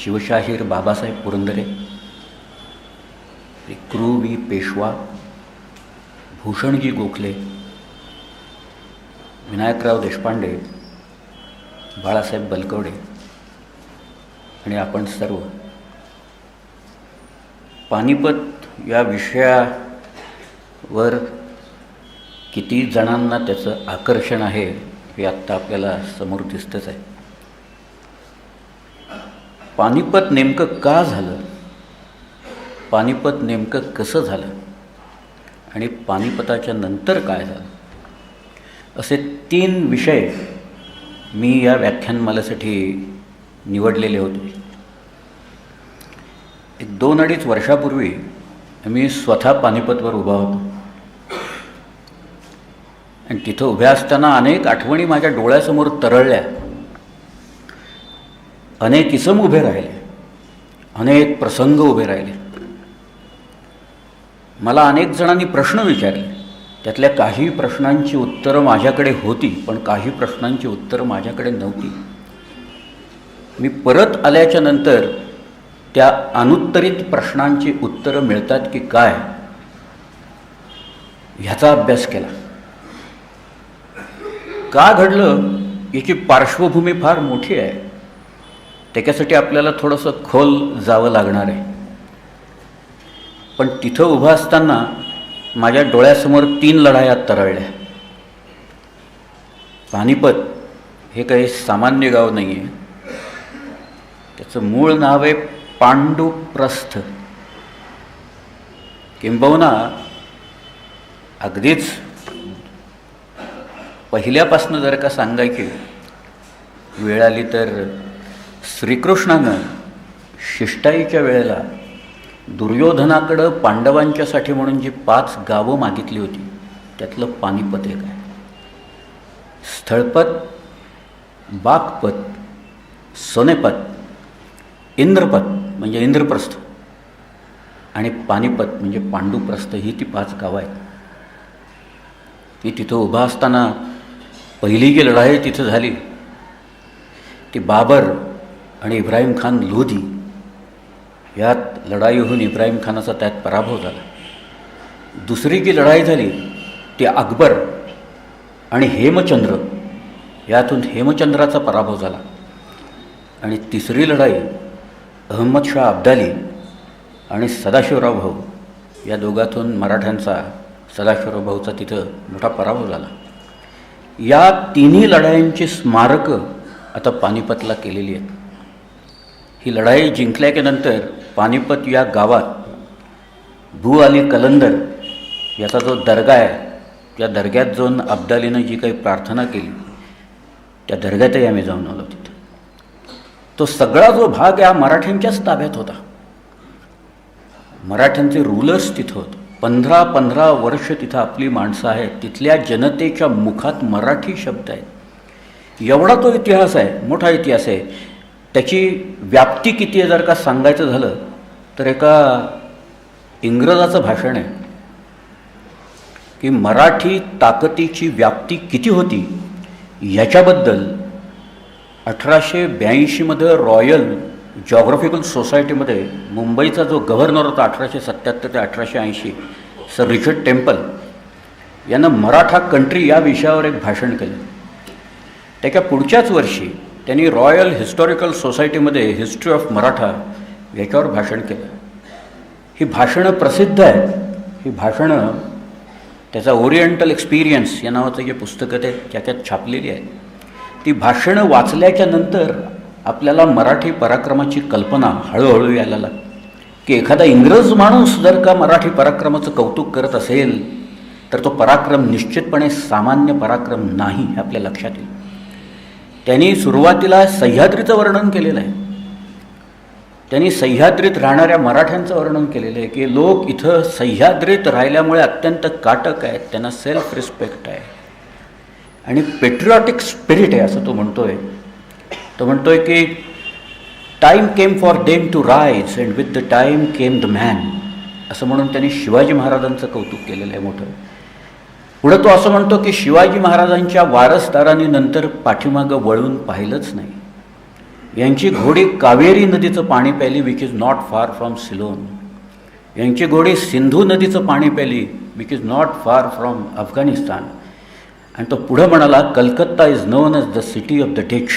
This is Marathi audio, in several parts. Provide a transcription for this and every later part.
शिवशाहीर बाबासाहेब पुरंदरे श्री क्रू वी पेशवा भूषणजी गोखले विनायकराव देशपांडे बाळासाहेब बलकवडे आणि आपण सर्व. पानिपत या विषयावर किती जणांना त्याचं आकर्षण आहे हे आत्ता आपल्याला समोर दिसतंच आहे. पानिपत नेमकं का झालं? पानिपत नेमकं कसं झालं? आणि पानिपताच्या नंतर काय झालं? असे तीन विषय मी या व्याख्यानमालासाठी निवडलेले होते. एक दोन अडीच वर्षापूर्वी मी स्वतः पानिपतवर उभा होतो. आणि तिथं उभ्या असताना अनेक आठवणी माझ्या डोळ्यासमोर तरळल्या. अनेक इसम उभे राहिले. अनेक प्रसंग उभे राहिले. मला अनेक जणांनी प्रश्न विचारले. त्यातल्या काही प्रश्नांची उत्तरं माझ्याकडे होती पण काही प्रश्नांची उत्तरं माझ्याकडे नव्हती. मी परत आल्याच्यानंतर त्या अनुत्तरित प्रश्नांची उत्तरं मिळतात की काय ह्याचा अभ्यास केला. का घडलं? याची पार्श्वभूमी फार मोठी आहे. त्याच्यासाठी आपल्याला थोडंसं खोल जावं लागणार आहे. पण तिथं उभं असताना माझ्या डोळ्यासमोर तीन लढाया तरळल्या. पानिपत हे काही सामान्य गाव नाही आहे त्याचं मूळ नाव आहे पांडुप्रस्थ. किंबहुना अगदीच पहिल्यापासनं जर का सांगायची वेळ आली तर श्रीकृष्णानं शिष्टाईच्या वेळेला दुर्योधनाकडं पांडवांच्यासाठी म्हणून जी पाच गावं मागितली होती त्यातलं पानिपत एक आहे. स्थळपत बागपत सोनेपत इंद्रपत म्हणजे इंद्रप्रस्थ आणि पानिपत म्हणजे पांडुप्रस्थ ही ती पाच गावं आहेत. ती तिथं उभा असताना पहिली जी लढाई तिथं झाली ती बाबर आणि इब्राहिम खान लोधी यात लढाई होऊन इब्राहिम खानाचा त्यात पराभव झाला. दुसरी जी लढाई झाली ती अकबर आणि हेमचंद्र यातून हेमचंद्राचा पराभव झाला. आणि तिसरी लढाई अहमद शाह अब्दाली आणि सदाशिवराव भाऊ या दोघातून मराठ्यांचा सदाशिवराव भाऊचा तिथं मोठा पराभव झाला. या तिन्ही लढाईंची स्मारकं आता पानिपतला केलेली आहेत. ही लढाई जिंकल्याच्यानंतर पानिपत या गावात भू अली कलंदर याचा जो दर्गा आहे त्या दर्ग्यात जाऊन अब्दालीनं जी काही प्रार्थना केली त्या दर्ग्यातही आम्ही जाऊन आलो तिथं. तो सगळा जो भाग या मराठ्यांच्याच ताब्यात होता. मराठ्यांचे रूलर्स तिथं होतं. पंधरा पंधरा वर्ष तिथं आपली माणसं आहेत. तिथल्या जनतेच्या मुखात मराठी शब्द आहेत. एवढा तो इतिहास आहे मोठा इतिहास आहे त्याची व्याप्ती किती आहे जर का सांगायचं झालं तर एका इंग्रजाचं भाषण आहे की मराठी ताकदीची व्याप्ती किती होती याच्याबद्दल अठराशे ब्याऐंशीमध्ये रॉयल जॉग्रफिकल सोसायटीमध्ये मुंबईचा जो गव्हर्नर होता अठराशे सत्त्याहत्तर ते अठराशे ऐंशी सर रिचर्ड टेम्पल यानं मराठा कंट्री या विषयावर एक भाषण केलं. त्याच्या पुढच्याच वर्षी त्यांनी रॉयल हिस्टॉरिकल सोसायटीमध्ये हिस्ट्री ऑफ मराठा याच्यावर भाषण केलं. ही भाषणं प्रसिद्ध आहेत. ही भाषणं त्याचा ओरिएंटल एक्सपिरियन्स या नावाचं जे पुस्तकं ते त्याच्यात छापलेली आहेत. ती भाषणं वाचल्याच्या नंतर आपल्याला मराठी पराक्रमाची कल्पना हळूहळू यायला लागते की एखादा इंग्रज माणूस जर का मराठी पराक्रमाचं कौतुक करत असेल तर तो पराक्रम निश्चितपणे सामान्य पराक्रम नाही हे आपल्या लक्षात येईल. त्यांनी सुरुवातीला सह्याद्रीचं वर्णन केलेलं आहे. त्यांनी सह्याद्रीत राहणाऱ्या मराठ्यांचं वर्णन केलेलं आहे की लोक इथं सह्याद्रीत राहिल्यामुळे अत्यंत काटक आहेत त्यांना सेल्फ रिस्पेक्ट आहे. आणि पेट्रिऑटिक स्पिरिट आहे असं तो म्हणतोय. तो म्हणतोय की time came for them to rise and with the time came the man असं म्हणून त्यांनी शिवाजी महाराजांचं कौतुक केलेलं आहे मोठं. पुढं तो असं म्हणतो की शिवाजी महाराजांच्या वारसदारांनी नंतर पाठीमागं वळून पाहिलंच नाही. यांची घोडी कावेरी नदीचं पाणी प्याली which is not far from Ceylon यांची घोडी सिंधू नदीचं पाणी प्याली which is not far from Afghanistan आणि तो पुढं म्हणाला Calcutta is known as the city of the ditch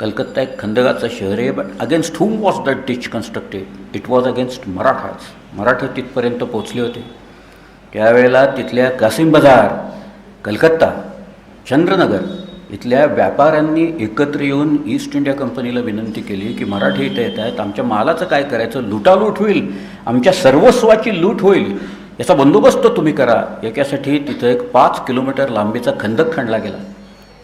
Calcutta एक खंदगाचं शहर आहे but against whom was the ditch constructed it was against Marathas Maratha तिथपर्यंत पोचले होते. त्यावेळेला तिथल्या कासिम बाजार कलकत्ता चंद्रनगर इथल्या व्यापाऱ्यांनी एकत्र येऊन ईस्ट इंडिया कंपनीला विनंती केली की मराठी इथे येत आहेत आमच्या मालाचं काय करायचं लुटालूट होईल आमच्या सर्वस्वाची लूट होईल याचा बंदोबस्त तुम्ही करा. याच्यासाठी तिथं एक पाच किलोमीटर लांबीचा खंदक खणला गेला.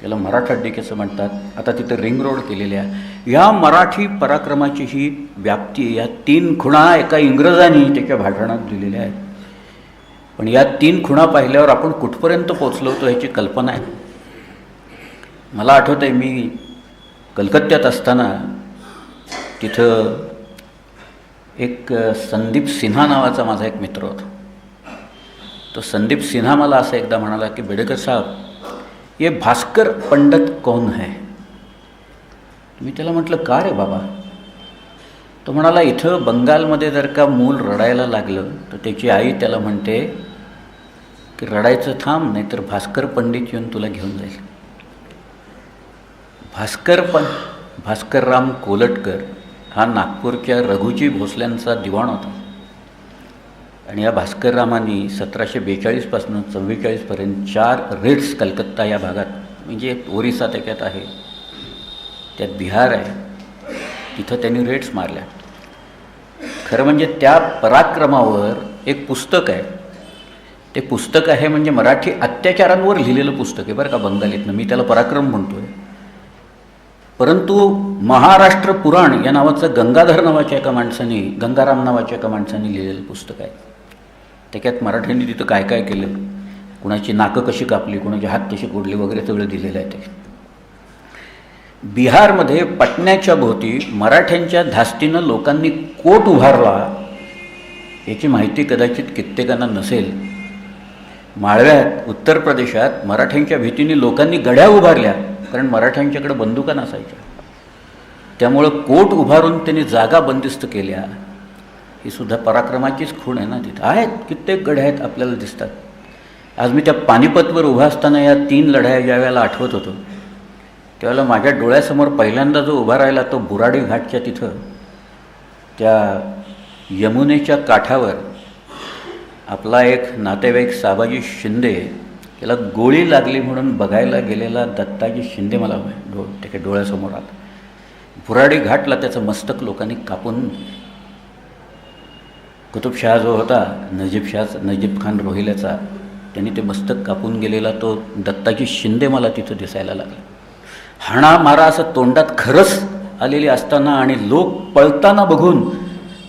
याला मराठा डिक असं म्हणतात. आता तिथं रिंग रोड केलेल्या आहे या मराठी पराक्रमाची ही व्याप्ती या तीन खुणा एका इंग्रजांनी त्याच्या भाषणात दिलेल्या आहेत. पण या तीन खुणा पाहिल्यावर आपण कुठपर्यंत पोचलो होतो ह्याची कल्पना आहे. मला आठवतं आहे मी कलकत्त्यात असताना तिथं एक संदीप सिन्हा नावाचा माझा एक मित्र होता. तो संदीप सिन्हा मला असं एकदा म्हणाला की बेडेकर साहेब ये भास्कर पंडित कौन है? मी त्याला म्हटलं का रे बाबा? तो म्हणाला इथं बंगालमध्ये जर का मूल रडायला लागलं तर त्याची आई त्याला म्हणते की रडायचं थांब नाहीतर भास्कर पंडित येऊन तुला घेऊन जाईल. भास्कर पण भास्करराम कोलटकर हा नागपूरच्या रघुजी भोसल्यांचा दिवाण होता. आणि या भास्कररामांनी सतराशे बेचाळीसपासून चव्वेचाळीसपर्यंत चार रेड्स कलकत्ता या भागात म्हणजे ओरिसा त्याच्यात आहे त्यात बिहार आहे तिथं त्यांनी रेड्स मारल्या. खरं म्हणजे त्या पराक्रमावर एक पुस्तक आहे. ते पुस्तक आहे म्हणजे मराठी अत्याचारांवर लिहिलेलं पुस्तक आहे बरं का बंगालीतनं. मी त्याला पराक्रम म्हणतो आहे परंतु महाराष्ट्र पुराण या नावाचं गंगाधर नावाच्या एका माणसाने गंगाराम नावाच्या एका माणसाने लिहिलेलं पुस्तक आहे. त्याच्यात मराठ्यांनी तिथं काय काय केलं? कुणाची नाकं कशी कापली कुणाचे हात कसे कोडले वगैरे सगळं दिलेलं आहे ते बिहारमध्ये पटण्याच्या भोवती मराठ्यांच्या धास्तीनं लोकांनी कोट उभारला याची माहिती कदाचित कित्येकांना नसेल. माळव्यात उत्तर प्रदेशात मराठ्यांच्या भीतीने लोकांनी गड्या उभारल्या कारण मराठ्यांच्याकडे बंदुका नसायच्या. त्यामुळं कोट उभारून त्यांनी जागा बंदिस्त केल्या. ही सुद्धा पराक्रमाचीच खूण आहे ना तिथं. आहेत कित्येक गड्या आहेत आपल्याला दिसतात. आज मी त्या पानिपतवर उभा असताना या तीन लढाया ज्या वेळेला आठवत होतो त्यावेळेला माझ्या डोळ्यासमोर पहिल्यांदा जो उभा राहिला तो बुराडी घाटच्या तिथं त्या यमुनेच्या काठावर आपला एक नातेवाईक साबाजी शिंदे याला गोळी लागली म्हणून बघायला गेलेला दत्ताजी शिंदे मला डो त्याच्या डोळ्यासमोर आला. बुराडी घाटला त्याचं मस्तक लोकांनी कापून कुतुबशहा जो होता नजीबशहा नजीब खान रोहिल्याचा त्यांनी ते मस्तक कापून गेलेला तो दत्ताजी शिंदे मला तिथं दिसायला लागला. हाणा मारा असं तोंडात खरंच आलेली असताना आणि लोक पळताना बघून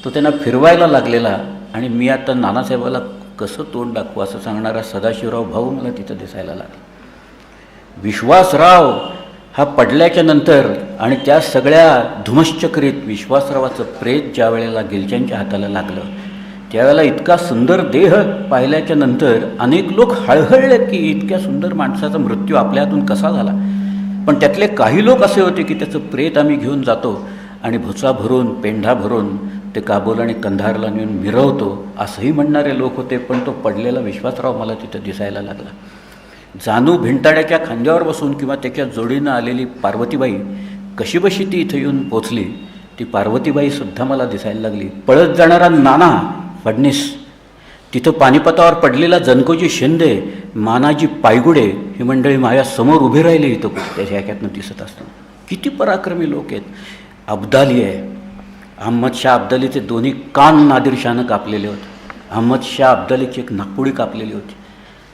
तो त्यांना फिरवायला लागलेला. आणि मी आता नानासाहेबाला कसं तोंड दाखवू असं सांगणारा सदाशिवराव भाऊ मला तिथं दिसायला लागला. विश्वासराव हा पडल्याच्या नंतर आणि त्या सगळ्या धुमश्चक्रीत विश्वासरावाचं प्रेत ज्या वेळेला गिलच्यांच्या हाताला लागलं त्यावेळेला इतका सुंदर देह पाहिल्याच्या नंतर अनेक लोक हळहळलेत की इतक्या सुंदर माणसाचा मृत्यू आपल्या हातून कसा झाला. पण त्यातले काही लोक असे होते की त्याचं प्रेत आम्ही घेऊन जातो आणि भुसा भरून पेंढा भरून ते काबूल आणि कंधारला नेऊन मिरवतो असंही म्हणणारे लोक होते पण तो पडलेला विश्वासराव मला तिथं दिसायला लागला. जानू भिंताड्याच्या खांद्यावर बसून किंवा त्याच्या जोडीनं आलेली पार्वतीबाई कशीबशी ती इथं येऊन पोचली ती पार्वतीबाईसुद्धा मला दिसायला लागली. पळत जाणारा नाना फडणीस तिथं पानिपतावर पडलेला जनकोजी शिंदे मानाजी पायगुडे ही मंडळी माझ्यासमोर उभी राहिली इथं त्याच्या ह्याच्यातनं दिसत असताना. किती पराक्रमी लोक आहेत. अब्दाली आहे. अहमद शाह अब्दालीचे दोन्ही कान नादिरशानं कापलेले होते. अहमद शाह अब्दालीची एक नागपुडी कापलेली होती.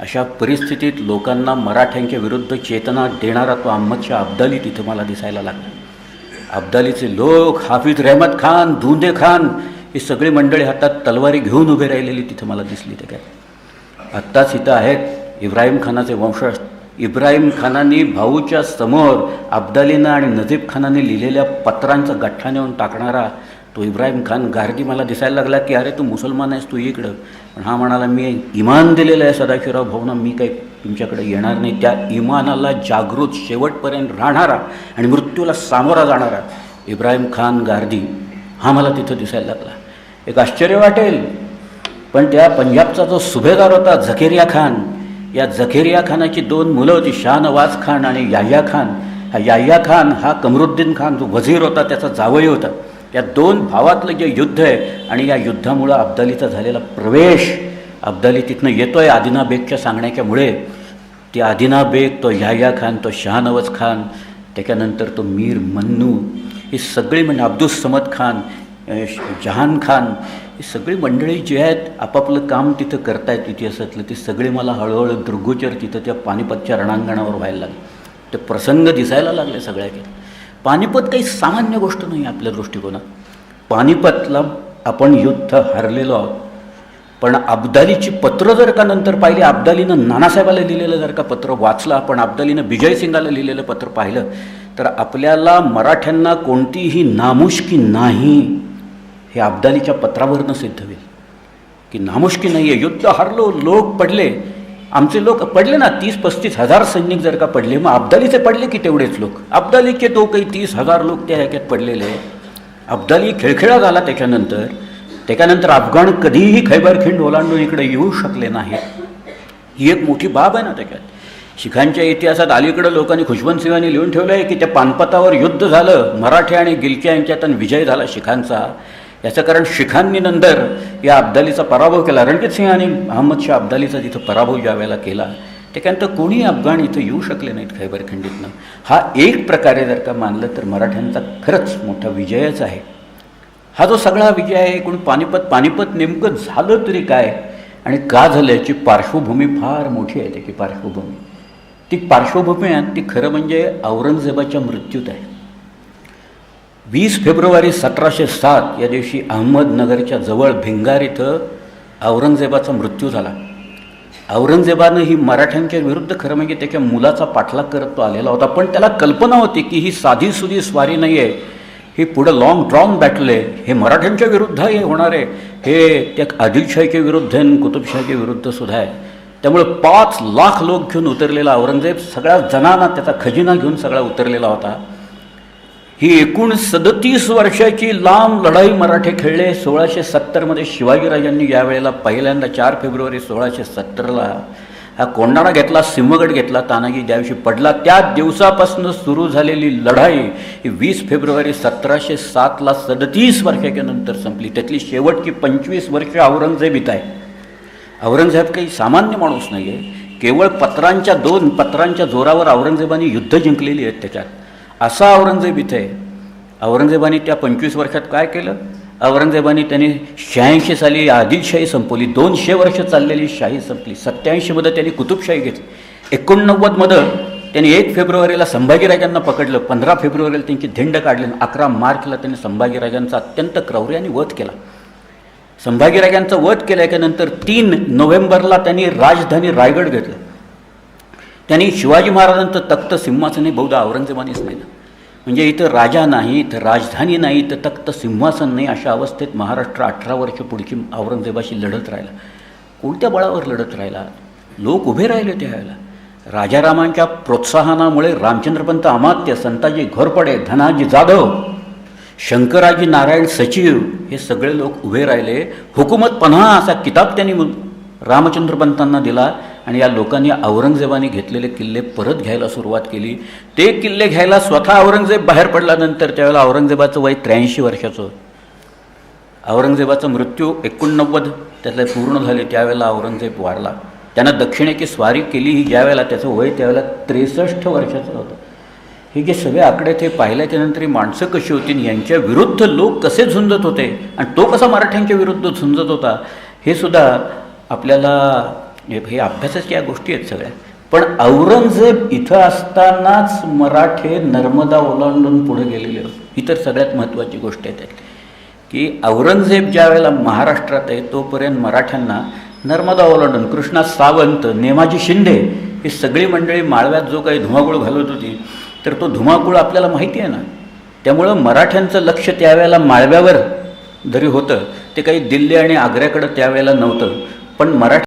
अशा परिस्थितीत लोकांना मराठ्यांच्या विरुद्ध चेतना देणारा तो अहमद शाह अब्दाली तिथं मला दिसायला लागला. अब्दालीचे लोक हाफिज रहमत खान धुंदे खान ही सगळी मंडळी हातात तलवारी घेऊन उभे राहिलेली तिथं मला दिसली ते काय आत्ताच इथं आहेत इब्राहिम खानाचे वंशज. इब्राहिम खानांनी भाऊच्या समोर अब्दालीनं आणि नजीब खानाने लिहिलेल्या पत्रांचं गठ्ठा नेऊन टाकणारा तो इब्राहिम खान गार्गी मला दिसायला लागला की अरे तू मुसलमान आहेस तू इकडं. पण हा म्हणाला मी इमान दिलेलं आहे सदाशिवराव भाऊना मी काही तुमच्याकडे येणार नाही. त्या इमानाला जागृत शेवटपर्यंत राहणारा आणि मृत्यूला सामोरा जाणारा इब्राहिम खान गार्दी हा मला तिथं दिसायला लागला. एक आश्चर्य वाटेल पण त्या पंजाबचा जो सुभेदार होता झकेरिया खान या झखेरिया खानाची दोन मुलं होती शाहनवाज खान आणि याह्या खान. हा याह्या खान हा कमरुद्दीन खान जो वझीर होता त्याचा जावई होता. या दोन भावातलं जे युद्ध आहे आणि या युद्धामुळं अब्दालीचा झालेला प्रवेश अब्दाली तिथनं येतो आदिना बेगच्या सांगण्याच्यामुळे. ती आदिना बेग तो याह्या खान तो शहानवज खान त्याच्यानंतर तो मीर मन्नू ही सगळी म्हणजे अब्दुल समद खान श- जहान खान ही सगळी मंडळी जी आहेत आपापलं काम तिथं करतायत इतिहासातलं ती सगळी मला हळूहळू दृगोचर तिथं त्या पानिपतच्या रणांगणावर व्हायला लागले. ते प्रसंग दिसायला लागले सगळ्याकडे पानिपत काही सामान्य गोष्ट नाही आपल्या दृष्टिकोनात. पानिपतला आपण युद्ध हरलेलो आहोत. पण अब्दालीची पत्र जर का नंतर पाहिली अब्दालीनं नानासाहेबाला लिहिलेलं जर का पत्र वाचलं आपण अब्दालीनं विजयसिंगाला लिहिलेलं पत्र पाहिलं तर आपल्याला मराठ्यांना कोणतीही नामुष्की नाही हे अब्दालीच्या पत्रावरनं सिद्ध होईल. की नामुष्की नाही आहे युद्ध हरलो लोक पडले आमचे लोक पडले ना तीस पस्तीस हजार सैनिक जर का पडले मग अब्दालीचे पडले की तेवढेच लोक? अब्दालीचे तो काही तीस हजार लोक त्या ह्याच्यात पडलेले अब्दाली खेळखेळा झाला त्याच्यानंतर. त्याच्यानंतर अफगाण कधीही खैबर खिंड ओलांडून इकडे येऊ शकले नाहीत. ही एक मोठी बाब आहे ना त्याच्यात. शिखांच्या इतिहासात अलीकडं लोकांनी खुशवंत सिंहांनी लिहून ठेवलं आहे की त्या पानपतावर युद्ध झालं मराठे आणि गिलक्या यांच्यात आणि विजय झाला शिखांचा. याचं कारण शिखांनी नंतर या अब्दालीचा पराभव केला. रणजित सिंह आणि अहमद शाह अब्दालीचा जिथं पराभव ज्या वेळेला केला त्याच्यानंतर कोणी अफगाण इथं येऊ शकले नाहीत खैबर हा एक प्रकारे जर का मानलं तर मराठ्यांचा खरंच मोठा विजयच आहे. हा जो सगळा विजय आहे एकूण पानिपत पानिपत नेमकं झालं तरी काय? आणि का झालं याची पार्श्वभूमी फार मोठी आहे त्याची पार्श्वभूमी. ती पार्श्वभूमी आहे ती खरं म्हणजे औरंगजेबाच्या मृत्यूत आहे. वीस फेब्रुवारी सतराशे सात या दिवशी अहमदनगरच्या जवळ भिंगार इथं औरंगजेबाचा मृत्यू झाला. औरंगजेबानं ही मराठ्यांच्या विरुद्ध खरं म्हणजे त्याच्या मुलाचा पाठलाग करत तो आलेला होता. पण त्याला कल्पना होती की ही साधी सुधी स्वारी नाही आहे ही पुढं लॉंग ड्रॉन बॅटल आहे. हे मराठ्यांच्या विरुद्ध हे होणार आहे. हे त्या आदिलशाहीच्या विरुद्ध आणि कुतुबशाहीच्या विरुद्ध सुद्धा आहे. त्यामुळे पाच लाख लोक घेऊन उतरलेला औरंगजेब सगळ्या जणांना त्याचा खजिना घेऊन सगळा उतरलेला होता. ही एकूण सदतीस वर्षाची लांब लढाई मराठे खेळले. सोळाशे सत्तरमध्ये शिवाजीराजांनी यावेळेला पहिल्यांदा चार फेब्रुवारी सोळाशे सत्तरला हा कोंडाणा घेतला सिंहगड घेतला तानाजी ज्या दिवशी पडला त्या दिवसापासून सुरू झालेली लढाई ही वीस फेब्रुवारी सतराशे सातला सदतीस वर्षाच्या नंतर संपली. त्यातली शेवटची पंचवीस वर्ष औरंगजेब इथं आहे. औरंगजेब काही सामान्य माणूस नाही आहे केवळ पत्रांच्या दोन पत्रांच्या जोरावर औरंगजेबाने युद्ध जिंकलेली आहेत त्याच्यात. असा औरंगजेब इथे आहे. औरंगजेबाने त्या पंचवीस वर्षात काय केलं? औरंगजेबाने त्यांनी शहाऐंशी साली आदिलशाही संपवली. दोनशे वर्ष चाललेली शाही संपली. सत्याऐंशीमध्ये त्यांनी कुतुबशाही घेतली. एकोणनव्वदमध्ये त्यांनी एक फेब्रुवारीला संभाजीराजांना पकडलं. पंधरा फेब्रुवारीला त्यांची धिंड काढली आणि अकरा मार्चला त्यांनी संभाजीराजांचा अत्यंत क्रौर्याने वध केला. संभाजीराजांचा वध केल्याच्यानंतर तीन नोव्हेंबरला त्यांनी राजधानी रायगड घेतलं. त्यांनी शिवाजी महाराजांचं तख्त सिंहासन हे बहुधा औरंगजेबानेच नेलं. म्हणजे इथं राजा नाही इथं राजधानी नाही इथं तख्त सिंहासन नाही अशा अवस्थेत महाराष्ट्र अठरा वर्ष पुढची औरंगजेबाशी लढत राहिला. कोणत्या बळावर लढत राहिला? लोक उभे राहिले त्यावेळेला. राजारामांच्या प्रोत्साहनामुळे रामचंद्रपंत अमात्य संताजी घोरपडे धनाजी जाधव शंकराजी नारायण सचिव हे सगळे लोक उभे राहिले. हुकूमत पन्हा असा किताब त्यांनी रामचंद्रपंतांना दिला. आणि या लोकांनी औरंगजेबाने घेतलेले किल्ले परत घ्यायला सुरुवात केली. ते किल्ले घ्यायला स्वतः औरंगजेब बाहेर पडल्यानंतर त्यावेळेला औरंगजेबाचं वय त्र्याऐंशी वर्षाचं. होतं औरंगजेबाचा मृत्यू एकोणनव्वद त्यातले पूर्ण झाले त्यावेळेला औरंगजेब वाढला त्यानं दक्षिणेची स्वारी केली ही ज्यावेळेला त्याचं वय त्यावेळेला त्रेसष्ट वर्षाचं होतं. हे जे सगळे आकडे ते पाहिल्याच्यानंतर ही माणसं कशी होती यांच्या विरुद्ध लोक कसे झुंजत होते आणि तो कसा मराठ्यांच्या विरुद्ध झुंजत होता हे सुद्धा आपल्याला म्हणजे हे अभ्यासाच्या या गोष्टी आहेत सगळ्या. पण औरंगजेब इथं असतानाच मराठे नर्मदा ओलांडून पुढे गेलेले होते. ही तर सगळ्यात महत्त्वाची गोष्ट आहे त्यात की औरंगजेब ज्या वेळेला महाराष्ट्रात आहे तोपर्यंत मराठ्यांना नर्मदा ओलांडून कृष्णा सावंत नेमाजी शिंदे ही सगळी मंडळी माळव्यात जो काही धुमाकूळ घालत होती तर तो धुमाकूळ आपल्याला माहिती आहे ना? त्यामुळं मराठ्यांचं लक्ष त्यावेळेला माळव्यावर जरी होतं ते काही दिल्ली आणि आग्र्याकडं त्यावेळेला नव्हतं. पण मराठी